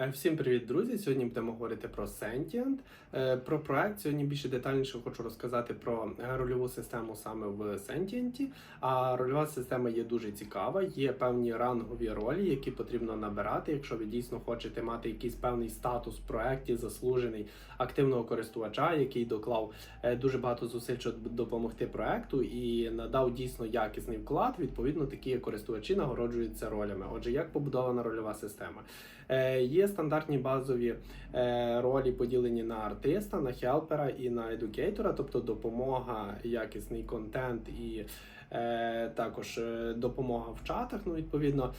Е, Всім привіт, друзі! Сьогодні будемо говорити про Sentient. Е, Про проект сьогодні більше детальніше хочу розказати про рольову систему саме в Sentient. А рольова система є дуже цікава. Є певні рангові ролі, які потрібно набирати, якщо ви дійсно хочете мати якийсь певний статус в проекті, заслужений активного користувача, який доклав е, дуже багато зусиль, щоб допомогти проекту і надав дійсно якісний вклад. Відповідно, такі користувачі нагороджуються ролями. Отже, як побудована рольова система? Е, Стандартні базові е, ролі, поділені на артиста, на хелпера і на едукейтора, тобто допомога, якісний контент і е, також е, допомога в чатах. Ну, відповідно,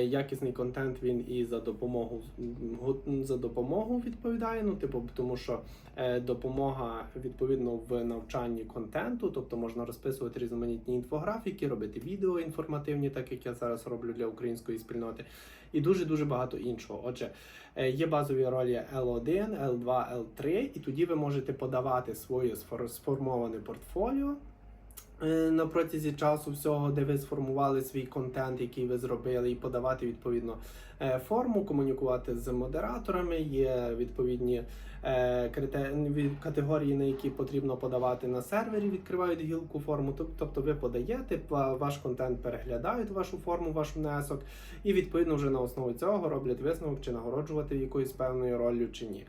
якісний контент він і за допомогу за допомогу відповідає. Ну, типу, тому що допомога відповідно в навчанні контенту, тобто можна розписувати різноманітні інфографіки, робити відео інформативні, так як я зараз роблю для української спільноти, і дуже дуже багато іншого. Отже, е, є базові ролі L1, L2, L3, і тоді ви можете подавати своє сформоване портфоліо. Е, На протязі часу всього, де ви сформували свій контент, який ви зробили, і подавати відповідно е, форму, комунікувати з модераторами. Є відповідні е, категорії, на які потрібно подавати на сервері, відкривають гілку форму. Тобто ви подаєте, ваш контент переглядають вашу форму, ваш внесок, і відповідно вже на основі цього роблять висновок, чи нагороджувати якоюсь певною роллю чи ні.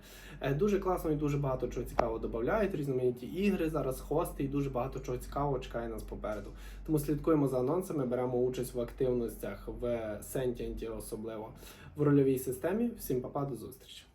Дуже класно і дуже багато чого цікавого додають, різноманітні ігри, зараз хости і дуже багато чого цікавого чекає нас попереду. Тому слідкуємо за анонсами, беремо участь в активностях в Sentient особливо в рольовій системі. Всім папа, до зустрічі!